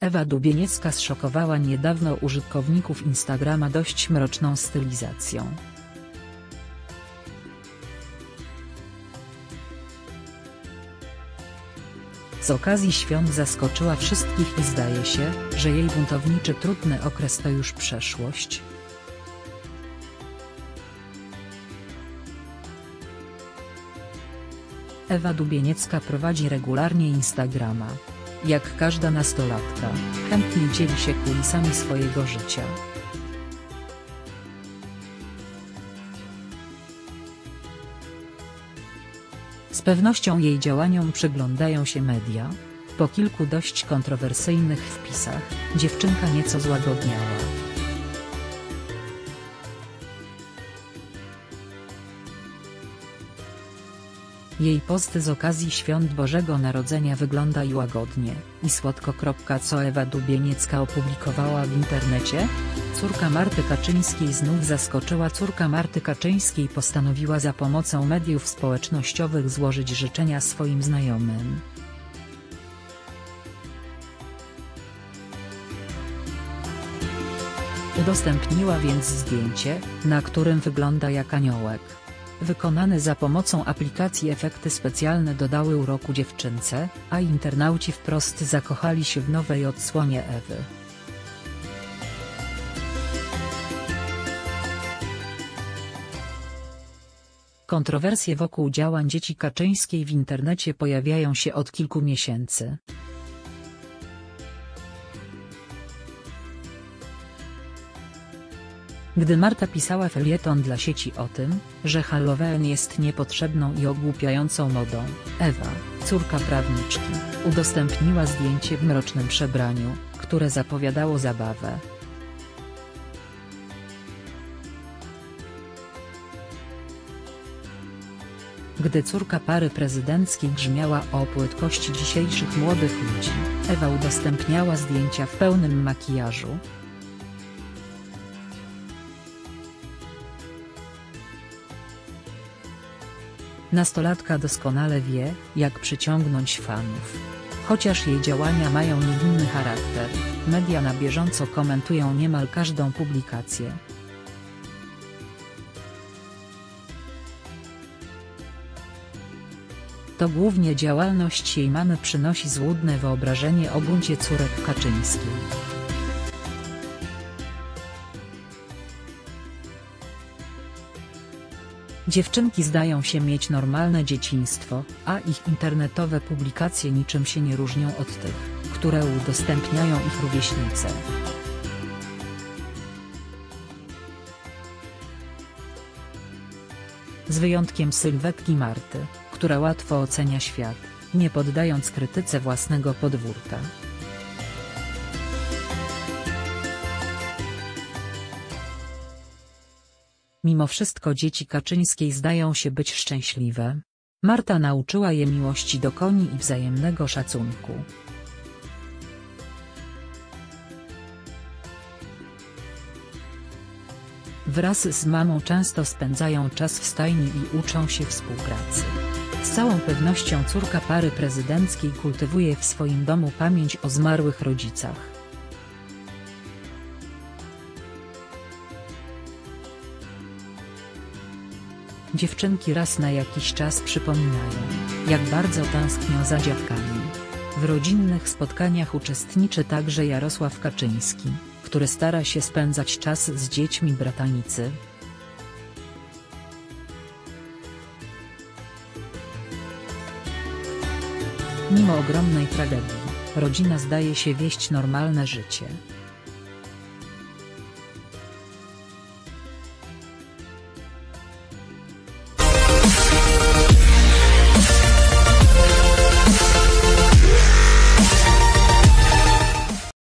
Ewa Dubieniecka zszokowała niedawno użytkowników Instagrama dość mroczną stylizacją. Z okazji świąt zaskoczyła wszystkich i zdaje się, że jej buntowniczy trudny okres to już przeszłość. Ewa Dubieniecka prowadzi regularnie Instagrama. Jak każda nastolatka, chętnie dzieli się kulisami swojego życia. Z pewnością jej działaniom przyglądają się media. Po kilku dość kontrowersyjnych wpisach, dziewczynka nieco złagodniała. Jej posty z okazji świąt Bożego Narodzenia wyglądają łagodnie i słodko. Co Ewa Dubieniecka opublikowała w internecie? Córka Marty Kaczyńskiej znów zaskoczyła Córka Marty Kaczyńskiej postanowiła za pomocą mediów społecznościowych złożyć życzenia swoim znajomym. Udostępniła więc zdjęcie, na którym wygląda jak aniołek. Wykonane za pomocą aplikacji efekty specjalne dodały uroku dziewczynce, a internauci wprost zakochali się w nowej odsłonie Ewy. Kontrowersje wokół działań dzieci Kaczyńskiej w internecie pojawiają się od kilku miesięcy. Gdy Marta pisała felieton dla sieci o tym, że Halloween jest niepotrzebną i ogłupiającą modą, Ewa, córka prawniczki, udostępniła zdjęcie w mrocznym przebraniu, które zapowiadało zabawę. Gdy córka pary prezydenckiej grzmiała o płytkości dzisiejszych młodych ludzi, Ewa udostępniała zdjęcia w pełnym makijażu, Nastolatka doskonale wie, jak przyciągnąć fanów. Chociaż jej działania mają niewinny charakter, media na bieżąco komentują niemal każdą publikację. To głównie działalność jej mamy przynosi złudne wyobrażenie o buncie córek Kaczyńskiej. Dziewczynki zdają się mieć normalne dzieciństwo, a ich internetowe publikacje niczym się nie różnią od tych, które udostępniają ich rówieśnice. Z wyjątkiem sylwetki Marty, która łatwo ocenia świat, nie poddając krytyce własnego podwórka. Mimo wszystko dzieci Kaczyńskiej zdają się być szczęśliwe. Marta nauczyła je miłości do koni i wzajemnego szacunku. Wraz z mamą często spędzają czas w stajni i uczą się współpracy. Z całą pewnością córka pary prezydenckiej kultywuje w swoim domu pamięć o zmarłych rodzicach. Dziewczynki raz na jakiś czas przypominają, jak bardzo tęsknią za dziadkami. W rodzinnych spotkaniach uczestniczy także Jarosław Kaczyński, który stara się spędzać czas z dziećmi bratanicy. Mimo ogromnej tragedii, rodzina zdaje się wieść normalne życie.